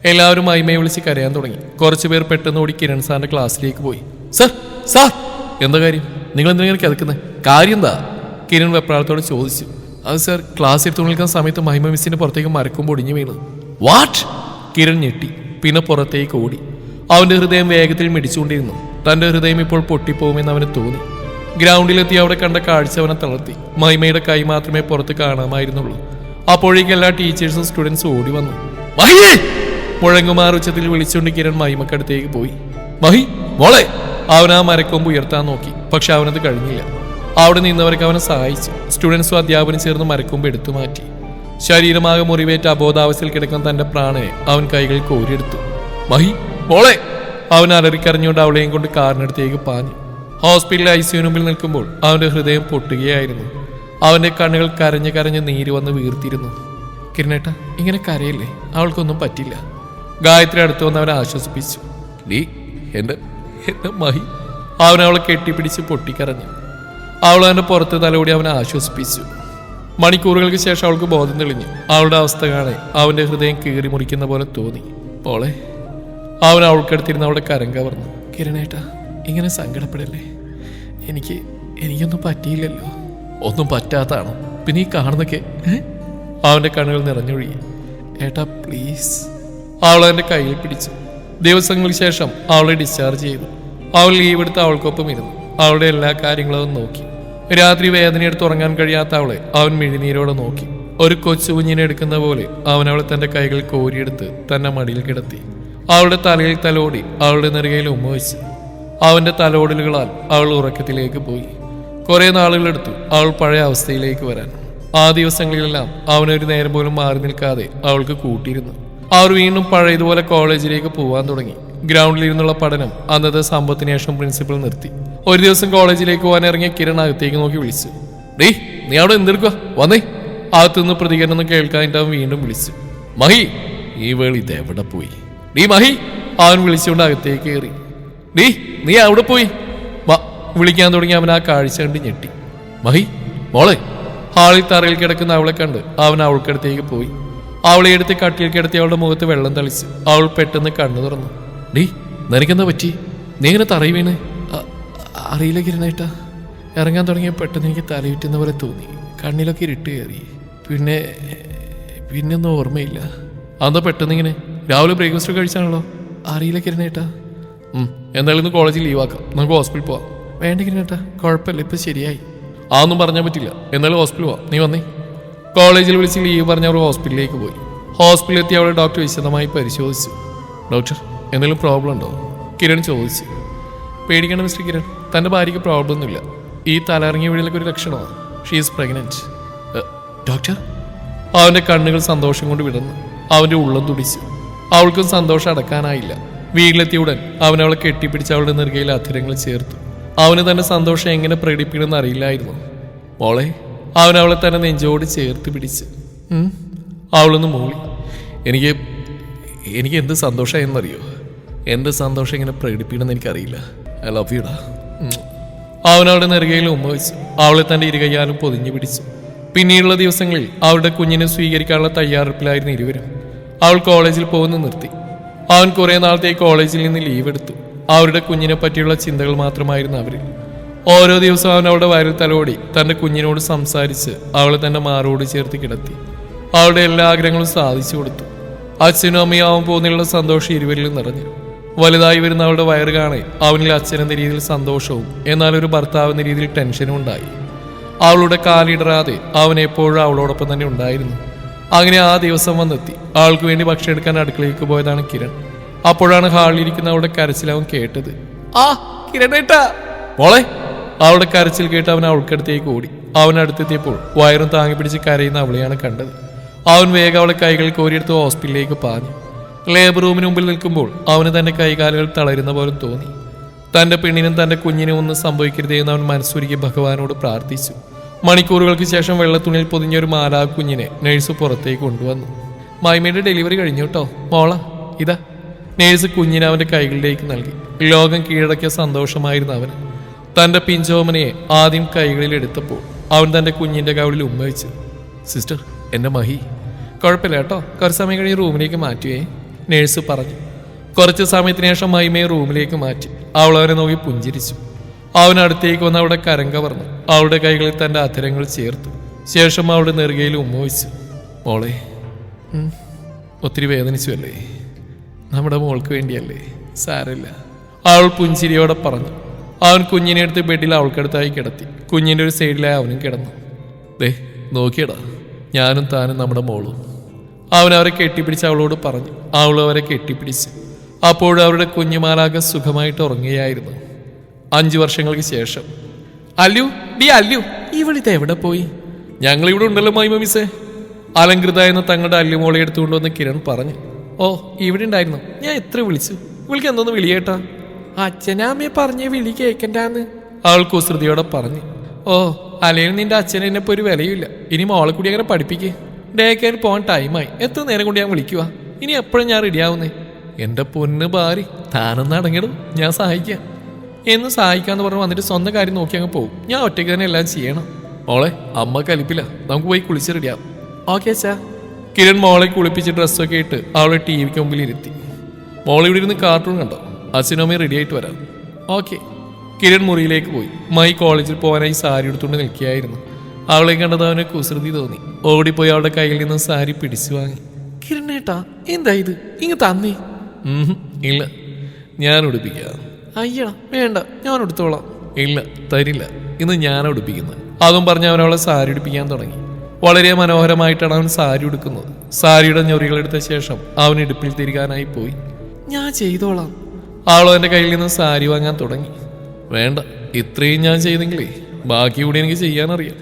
എല്ലാവരും മഹിമയെ വിളിച്ച് കരയാൻ തുടങ്ങി. കുറച്ചുപേർ പെട്ടെന്ന് ഓടി കിരൺ സാറിന്റെ ക്ലാസ്സിലേക്ക് പോയി. Sir sir! എന്താ കാര്യം? നിങ്ങൾ എന്തിനാണ് കിടക്കുന്നത് കാര്യം എന്താ? കിരൺ വെപ്രാളത്തോട് ചോദിച്ചു. അത് സർ ക്ലാസ് എടുത്തു നിൽക്കുന്ന സമയത്ത് മഹിമ മിസ്സിന്റെ പുറത്തേക്ക് മരക്കൊമ്പ് ഒടിഞ്ഞു വീണു. വാട്ട്? കിരൺ ഞെട്ടി. പിന്നെ പുറത്തേക്ക് ഓടി. അവന്റെ ഹൃദയം വേഗത്തിൽ മിടിച്ചുകൊണ്ടിരുന്നു. തന്റെ ഹൃദയം ഇപ്പോൾ പൊട്ടിപ്പോകുമെന്ന് അവന് തോന്നി. ഗ്രൗണ്ടിലെത്തി അവിടെ കണ്ട കാഴ്ച അവനെ തളർത്തി. മഹിമയുടെ കൈ മാത്രമേ പുറത്ത് കാണാമായിരുന്നുള്ളൂ. അപ്പോഴേക്കും എല്ലാ ടീച്ചേഴ്സും സ്റ്റുഡൻസും ഓടി വന്നു. മുഴങ്ങുമാർ ഉച്ചത്തിൽ വിളിച്ചുകൊണ്ട് കിരൺ മൈമക്കടുത്തേക്ക് പോയി. മഹി മോളെ! അവൻ ആ മരക്കൊമ്പ് ഉയർത്താൻ നോക്കി. പക്ഷെ അവനത് കഴിഞ്ഞില്ല. അവിടെ നിന്നവർക്ക് അവനെ സഹായിച്ചു. സ്റ്റുഡൻസും അധ്യാപനം ചേർന്ന് മരക്കൊമ്പ് എടുത്തു മാറ്റി. ശരീരമാകെ മുറിവേറ്റ അബോധാവസ്ഥയിൽ കിടക്കുന്ന തന്റെ പ്രാണനെ അവൻ കൈകൾ കോരിയെടുത്തു. മഹി മോളെ. അവൻ അലറിക്കറിഞ്ഞുകൊണ്ട് അവളെയും കൊണ്ട് കാറിനടുത്തേക്ക് പാഞ്ഞു. ഹോസ്പിറ്റലിൽ ഐ സിയു മുമ്പിൽ നിൽക്കുമ്പോൾ അവന്റെ ഹൃദയം പൊട്ടുകയായിരുന്നു. അവന്റെ കണ്ണുകൾ കരഞ്ഞ് കരഞ്ഞ് നീര് വന്ന് വീർത്തിരുന്നു. കിരണേട്ട ഇങ്ങനെ കരയല്ലേ? അവൾക്കൊന്നും പറ്റില്ല. ഗായത്രി അടുത്ത് വന്ന് അവനെ ആശ്വസിപ്പിച്ചു. നീ എന്റെ എന്റെ മഹി. അവൻ അവളെ കെട്ടിപ്പിടിച്ച് പൊട്ടിക്കരഞ്ഞു. അവൾ അവന്റെ പുറത്ത് തലോടി അവനെ ആശ്വസിപ്പിച്ചു. മണിക്കൂറുകൾക്ക് ശേഷം അവൾക്ക് ബോധം തെളിഞ്ഞു. അവളുടെ അവസ്ഥ കാണെ അവന്റെ ഹൃദയം കീറി മുറിക്കുന്ന പോലെ തോന്നി. പോളെ അവൻ അവൾക്കടുത്തിരുന്ന് അവളുടെ കരം കവർന്നു. കിരണേട്ട ഇങ്ങനെ സങ്കടപ്പെടല്ലേ? എനിക്ക് എനിക്കൊന്നും പറ്റിയില്ലല്ലോ. ഒന്നും പറ്റാത്തതാണ്. പിന്നെ ഈ കാണുന്നൊക്കെ അവന്റെ അവന്റെ കണ്ണുകൾ നിറഞ്ഞൊഴുകി. ഏട്ടാ പ്ലീസ്. അവൾ അവന്റെ കയ്യിൽ പിടിച്ചു. ദിവസങ്ങൾക്ക് ശേഷം അവളെ ഡിസ്ചാർജ് ചെയ്തു. അവൾ ലീവ് എടുത്ത് അവൾക്കൊപ്പം ഇരുന്നു. അവളുടെ എല്ലാ കാര്യങ്ങളും അവൻ നോക്കി. രാത്രി വേദനയെടുത്ത് ഉറങ്ങാൻ കഴിയാത്ത അവളെ അവൻ മിഴിനീരോടെ നോക്കി. ഒരു കൊച്ചു കുഞ്ഞിനെ എടുക്കുന്ന പോലെ അവൻ അവളെ തന്റെ കൈകൾ കോരിയെടുത്ത് തന്നെ മടിയിൽ കിടത്തി. അവളുടെ തലയിൽ തലോടി അവളുടെ നെറുകയിൽ ഉമ്മ അവന്റെ തലോടലുകളാൽ അവൾ ഉറക്കത്തിലേക്ക് പോയി. കുറേ നാളുകളെടുത്തു അവൾ പഴയ അവസ്ഥയിലേക്ക് വരാൻ. ആ ദിവസങ്ങളിലെല്ലാം അവനൊരു നേരം പോലും മാറി നിൽക്കാതെ അവൾക്ക് കൂട്ടിയിരുന്നു. അവർ വീണ്ടും പഴയതുപോലെ കോളേജിലേക്ക് പോകാൻ തുടങ്ങി. ഗ്രൗണ്ടിലിരുന്നുള്ള പഠനം അന്നത്തെ സമ്പത്തിന് ശേഷം പ്രിൻസിപ്പൽ നിർത്തി. ഒരു ദിവസം കോളേജിലേക്ക് പോകാൻ ഇറങ്ങിയ കിരൺ അകത്തേക്ക് നോക്കി വിളിച്ചു. ഡേ നീ അവിടെ എന്തെടുക്കുക വന്നേ. അകത്തുനിന്ന് പ്രതികരണം കേൾക്കാനായിട്ട് അവൻ വീണ്ടും വിളിച്ചു. മഹി ഈ വേളി ഇതെവിടെ പോയി? ഡീ മഹി അവൻ വിളിച്ചുകൊണ്ട് അകത്തേക്ക് കയറി. നീ നീ അവിടെ പോയി. വിളിക്കാൻ തുടങ്ങി അവൻ ആ കാഴ്ച കണ്ട് ഞെട്ടി. മഹി മോളെ ഹാളിൽ തറയിൽ കിടക്കുന്ന അവളെ കണ്ട് അവൻ അവൾക്കടുത്തേക്ക് പോയി. അവളെ എടുത്ത് കട്ടിയിൽ കിടത്തി അവളുടെ മുഖത്ത് വെള്ളം തളിച്ചു അവൾ പെട്ടെന്ന് കണ്ണു തുറന്നു. ഡീ നിനക്കെന്താ പറ്റി? നീ ഇങ്ങനെ തറയി വീണ്? "അ- അറിയില്ല കിരണേട്ടാ. ഇറങ്ങാൻ തുടങ്ങിയ പെട്ടെന്ന് എനിക്ക് തലയിറ്റുന്ന പോലെ തോന്നി. കണ്ണിലൊക്കെ ഇരുട്ട് കയറി. പിന്നെ പിന്നെ ഒന്നും ഓർമ്മയില്ല. അതാ പെട്ടെന്ന് ഇങ്ങനെ രാവിലെ ബ്രേക്ക്ഫാസ്റ്റ് കഴിച്ചാണല്ലോ? അറിയില്ല കിരണേട്ടാ എന്തായാലും ഇന്ന് കോളേജിൽ ലീവാക്കാം നമുക്ക് ഹോസ്പിറ്റലിൽ പോവാം. വേണ്ട കിരണേട്ടാ കുഴപ്പമില്ല ഇപ്പം ശരിയായി. ആ ഒന്നും പറഞ്ഞാൽ പറ്റില്ല. എന്നാലും ഹോസ്പിറ്റലിൽ പോവാം. നീ വന്നേ. കോളേജിൽ വിളിച്ച് ലീവ് പറഞ്ഞ അവർ ഹോസ്പിറ്റലിലേക്ക് പോയി. ഹോസ്പിറ്റലിൽ എത്തി അവളെ ഡോക്ടർ വിശദമായി പരിശോധിച്ചു. ഡോക്ടർ എന്തെങ്കിലും പ്രോബ്ലം ഉണ്ടോ? കിരൺ ചോദിച്ചു. പേടിക്കേണ്ട മിസ്റ്റർ കിരൺ. തന്റെ ഭാര്യയ്ക്ക് പ്രോബ്ലം ഒന്നുമില്ല. ഈ തലയിറങ്ങിയ വീടിലൊക്കെ ഒരു ലക്ഷണമാണ്. ഷീ ഈസ് പ്രഗ്നന്റ് ഡോക്ടർ അവന്റെ കണ്ണുകൾ സന്തോഷം കൊണ്ട് വിടർന്നു. അവന്റെ ഉള്ളം തുടിച്ചു. അവൾക്കും സന്തോഷം അടക്കാനായില്ല. വീട്ടിലെത്തിയ ഉടൻ അവൻ അവളെ കെട്ടിപ്പിടിച്ച് അവളുടെ നെറുകയിൽ അധരങ്ങൾ ചേർത്തു. അവന് തന്റെ സന്തോഷം എങ്ങനെ പ്രകടിപ്പിക്കണമെന്ന് അറിയില്ലായിരുന്നു. മോളെ അവൻ അവളെ തന്നെ നെഞ്ചോട് ചേർത്ത് പിടിച്ച് അവളൊന്ന് മൂളി. എനിക്ക് എനിക്ക് എന്ത് സന്തോഷമായെന്നറിയോ? എന്ത് സന്തോഷം എങ്ങനെ പ്രകടിപ്പിക്കണമെന്ന് എനിക്കറിയില്ല. ഐ ലവ് യുടാ അവൻ അവളുടെ നെറുകയിൽ ഉമ്മ വെച്ചു. അവളെ തന്റെ ഇരുകയ്യാലും പൊതിഞ്ഞു പിടിച്ചു. പിന്നീടുള്ള ദിവസങ്ങളിൽ അവളുടെ കുഞ്ഞിനെ സ്വീകരിക്കാനുള്ള തയ്യാറെടുപ്പിലായിരുന്നു ഇരുവരും. അവൾ കോളേജിൽ പോകുന്നു നിർത്തി. അവൻ കുറെ നാളത്തേക്ക് കോളേജിൽ നിന്ന് ലീവ് എടുത്തു. അവരുടെ കുഞ്ഞിനെ പറ്റിയുള്ള ചിന്തകൾ മാത്രമായിരുന്നു അവരിൽ. ഓരോ ദിവസവും അവൻ അവളുടെ വയറിൽ തലോടി തന്റെ കുഞ്ഞിനോട് സംസാരിച്ച് അവളെ തന്റെ മാറോട് ചേർത്ത് കിടത്തി. അവളുടെ എല്ലാ ആഗ്രഹങ്ങളും സാധിച്ചു കൊടുത്തു. അച്ഛനും അമ്മയും അവൻ പോകുന്നതിലുള്ള സന്തോഷം ഇരുവരിലും നിറഞ്ഞു. വലുതായി വരുന്ന അവളുടെ വയറ് കാണെ അവനിൽ അച്ഛൻ എന്ന രീതിയിൽ സന്തോഷവും എന്നാൽ ഒരു ഭർത്താവ് എന്ന രീതിയിൽ ടെൻഷനും ഉണ്ടായി. അവളുടെ കാലിടറാതെ അവൻ എപ്പോഴും അവളോടൊപ്പം തന്നെ ഉണ്ടായിരുന്നു. അങ്ങനെ ആ ദിവസം വന്നെത്തി. ആൾക്ക് വേണ്ടി ഭക്ഷണം എടുക്കാൻ അടുക്കളയിലേക്ക് പോയതാണ് കിരൺ. അപ്പോഴാണ് ഹാളിലിരിക്കുന്ന അവളുടെ കരച്ചിൽ അവൻ കേട്ടത്. ആ കിരണേട്ടാ മോളെ അവളുടെ കരച്ചിൽ കേട്ട് അവൻ അവൾക്കടുത്തേക്ക് ഓടി. അവൻ അടുത്തെത്തിയപ്പോൾ വയറും താങ്ങി പിടിച്ച് കരയുന്ന അവളെയാണ് കണ്ടത്. അവൻ വേഗം അവളെ കൈകൾ കോരിയെടുത്ത് ഹോസ്പിറ്റലിലേക്ക് പാഞ്ഞു. ലേബർ റൂമിന് മുമ്പിൽ നിൽക്കുമ്പോൾ അവന് തന്റെ കൈകാലുകൾ തളരുന്ന പോലെ തോന്നി. തന്റെ പെണ്ണിനും തന്റെ കുഞ്ഞിനും ഒന്നും സംഭവിക്കരുതേ എന്ന് അവൻ മനസ്സുരുക്കി ഭഗവാനോട് പ്രാർത്ഥിച്ചു. മണിക്കൂറുകൾക്ക് ശേഷം വെള്ളത്തുണിയിൽ പൊതിഞ്ഞ ഒരു മാലാ കുഞ്ഞിനെ നഴ്സ് പുറത്തേക്ക് കൊണ്ടുവന്നു. മൈമയുടെ ഡെലിവറി കഴിഞ്ഞു കേട്ടോ. മോള ഇതാ. നേഴ്സ് കുഞ്ഞിനെ അവന്റെ കൈകളിലേക്ക് നൽകി. ലോകം കീഴടക്കിയ സന്തോഷമായിരുന്നു അവന്. തന്റെ പിഞ്ചോമനയെ ആദ്യം കൈകളിൽ എടുത്തപ്പോൾ അവൻ തന്റെ കുഞ്ഞിന്റെ കവിളിൽ ഉമ്മ വെച്ച് സിസ്റ്റർ എന്റെ മഹി. കുഴപ്പമില്ല കേട്ടോ. കുറച്ച് സമയം കഴിഞ്ഞ് റൂമിലേക്ക് മാറ്റുവേ. നേഴ്സ് പറഞ്ഞു. കുറച്ച് സമയത്തിന് ശേഷം മഹിമയെ റൂമിലേക്ക് മാറ്റി. അവൾ അവരെ നോക്കി പുഞ്ചിരിച്ചു. അവൻ അടുത്തേക്ക് വന്ന് അവിടെ കരങ്ക പറഞ്ഞു അവളുടെ കൈകളിൽ തന്റെ അധരങ്ങൾ ചേർത്തു. ശേഷം അവളുടെ നെറുകയിൽ ഉമ്മോയിച്ചു മോളെ ഒത്തിരി വേദനിച്ചു അല്ലേ നമ്മുടെ മോൾക്ക് വേണ്ടിയല്ലേ? സാരമില്ല. അവൾ പുഞ്ചിരിയോടെ പറഞ്ഞു. അവൻ കുഞ്ഞിനെ എടുത്ത് ബെഡിൽ അവൾക്കടുത്തായി കിടത്തി. കുഞ്ഞിന്റെ ഒരു സൈഡിലായി അവനും കിടന്നു. ദേ നോക്കിയടാ. ഞാനും താനും നമ്മുടെ മോളും. അവൻ അവരെ കെട്ടിപ്പിടിച്ച് അവളോട് പറഞ്ഞു. അവൾ അവരെ കെട്ടിപ്പിടിച്ച്. അപ്പോഴും അവരുടെ കുഞ്ഞുമാലാക സുഖമായിട്ട് ഉറങ്ങുകയായിരുന്നു. അഞ്ചു വർഷങ്ങൾക്ക് ശേഷം. അല്ലു ഡി അല്ലു ഇവളിത് എവിടെ പോയി? ഞങ്ങൾ ഇവിടെ ഉണ്ടല്ലോ മൈമ മിസ്സേ. അലങ്കൃത എന്ന തങ്ങളുടെ അല്ലുമോളെ എടുത്തുകൊണ്ടുവന്ന് കിരൺ പറഞ്ഞു. ഓ ഇവിടെ ഉണ്ടായിരുന്നു. ഞാൻ എത്ര വിളിച്ചു? വിളിക്ക് എന്തോന്ന് വിളിയേട്ടാ? അച്ഛനാമ്മയെ പറഞ്ഞ വിളി കേക്കണ്ടാന്ന്. അവൾ കുസൃതിയോടെ പറഞ്ഞു. ഓ അലയിൽ നിന്റെ അച്ഛനെ എന്നെ ഒരു വിലയില്ല ഇനി മോളെ കൂടി അങ്ങനെ പഠിപ്പിക്ക്. ഡേ കെയർ പോകാൻ ടൈമായി. എത്ര നേരം കൊണ്ട് ഞാൻ വിളിക്കുക ഇനി എപ്പോഴും ഞാൻ റെഡിയാവുന്നേ എന്റെ പൊന്ന് ഭാര്യ താനൊന്ന് അടങ്ങിടും ഞാൻ സഹായിക്കാം. എന്ന് സഹായിക്കാന്ന് പറഞ്ഞ് വന്നിട്ട് സ്വന്തം കാര്യം നോക്കി അങ്ങ് പോകും ഞാൻ ഒറ്റയ്ക്ക് തന്നെ എല്ലാം ചെയ്യണം. മോളെ അമ്മ കലിപ്പില്ല. നമുക്ക് പോയി കുളിച്ച് റെഡിയാ ഓക്കെ അച്ഛാ. കിരൺ മോളെ കുളിപ്പിച്ച് ഡ്രസ്സൊക്കെ ഇട്ട് അവളെ ടി വിക്ക് മുമ്പിൽ ഇരുത്തി മോളെ ഇവിടെ ഇരുന്ന് കാർട്ടൂൺ കണ്ടോ? അച്ഛനമ്മയും റെഡി ആയിട്ട് വരാം. ഓക്കെ. കിരൺ മുറിയിലേക്ക് പോയി. മൈ കോളേജിൽ പോകാനായി സാരി എടുത്തുകൊണ്ട് നിൽക്കുകയായിരുന്നു. അവളെ കണ്ടത് അവനെ കുസൃതി തോന്നി. ഓടിപ്പോയി അവളുടെ കയ്യിൽ നിന്ന് സാരി പിടിച്ചു വാങ്ങി. കിരണേട്ടാ എന്താ ഇത്? ഇങ്ങ് തന്നേ. ഇല്ല. ഞാൻ ഉടുപ്പിക്കാം. അയ്യടാ വേണ്ട. ഞാൻ എടുത്തോളാം ഇല്ല തരില്ല. ഇന്ന് ഞാൻ ഉടുപ്പിക്കുന്നത്. അതും പറഞ്ഞ് അവൻ അവളെ സാരി ഉടുപ്പിക്കാൻ തുടങ്ങി. വളരെ മനോഹരമായിട്ടാണ് അവൻ സാരി ഉടുക്കുന്നത്. സാരിയുടെ ഞൊറികൾ എടുത്ത ശേഷം അവൻ ഇടുപ്പിൽ തിരികാനായി പോയി. ഞാൻ ചെയ്തോളാം. ആളോ എന്റെ കയ്യിൽ നിന്ന് സാരി വാങ്ങാൻ തുടങ്ങി. വേണ്ട ഇത്രയും ഞാൻ ചെയ്തെങ്കിലേ ബാക്കി കൂടി എനിക്ക് ചെയ്യാനറിയാം.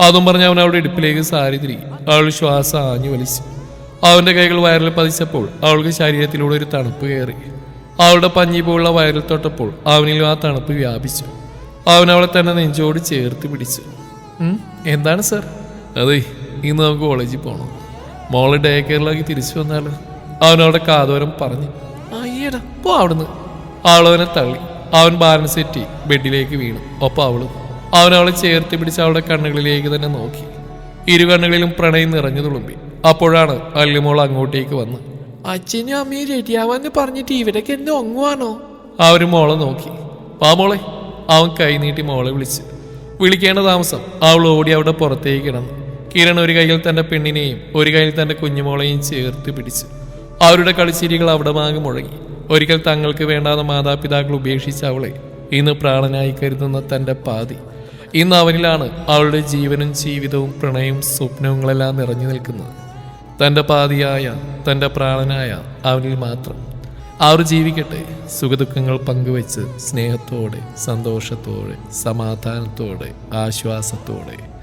അതും പറഞ്ഞ് അവൻ അവളുടെ ഇടുപ്പിലേക്ക് സാരി തിരികെ. അവൾ ശ്വാസം ആഞ്ഞു വലിച്ചു. അവന്റെ കൈകൾ വയറിൽ പതിച്ചപ്പോൾ അവൾക്ക് ശരീരത്തിലൂടെ ഒരു തണുപ്പ് കയറി. അവളുടെ പഞ്ഞി പോലുള്ള വയറിൽ തൊട്ടപ്പോൾ അവനിലും ആ തണുപ്പ് വ്യാപിച്ചു. അവൻ അവളെ തന്നെ നെഞ്ചോട് ചേർത്ത് പിടിച്ചു. എന്താണ് സർ? അതെ ഇന്ന് നമുക്ക് കോളേജിൽ പോകണം മോൾ ഡേ കെയറിലാക്കി തിരിച്ചു വന്നാലോ? അവൻ അവിടെ കാതോരം പറഞ്ഞു. അയ്യടാ പോ അവിടുന്ന്. അവളവനെ തള്ളി. അവൻ ബാലൻസ് തെറ്റി ബെഡിലേക്ക് വീണു. ഒപ്പം അവളും. അവൻ അവളെ ചേർത്ത് പിടിച്ച് അവളുടെ കണ്ണുകളിലേക്ക് തന്നെ നോക്കി. ഇരു കണ്ണുകളിലും പ്രണയം നിറഞ്ഞു തുളുമ്പി. അപ്പോഴാണ് അല്ലിമോൾ അങ്ങോട്ടേക്ക് വന്ന് അച്ഛനും അമ്മയും റെഡിയാവാന്ന് പറഞ്ഞിട്ട് ഇവരൊക്കെ എന്ത് ഒങ്ങുവാണോ ആ ഒരു മോളെ നോക്കി. ആ മോളെ. അവൻ കൈനീട്ടി മോളെ വിളിച്ചു. വിളിക്കേണ്ട താമസം. അവൾ ഓടി അവിടെ പുറത്തേക്ക് കിടന്നു. കിരൺ ഒരു കയ്യിൽ തന്റെ പെണ്ണിനെയും ഒരു കയ്യിൽ തന്റെ കുഞ്ഞുമോളെയും ചേർത്ത് പിടിച്ചു. അവരുടെ കളിച്ചിരികൾ അവിടെ മാങ്ങി മുഴങ്ങി. ഒരിക്കൽ തങ്ങൾക്ക് വേണ്ടാത്ത മാതാപിതാക്കൾ ഉപേക്ഷിച്ച അവളെ ഇന്ന് പ്രാണനായി കരുതുന്ന തന്റെ പാതി. ഇന്ന് അവനിലാണ് അവളുടെ ജീവനും ജീവിതവും പ്രണയവും സ്വപ്നങ്ങളെല്ലാം നിറഞ്ഞു നിൽക്കുന്നത്. തന്റെ പാതിയായ തന്റെ പ്രാണനായ അവനിൽ മാത്രം. അവർ ജീവിക്കട്ടെ. സുഖദുഃഖങ്ങൾ പങ്കുവെച്ച് സ്നേഹത്തോടെ സന്തോഷത്തോടെ സമാധാനത്തോടെ ആശ്വാസത്തോടെ.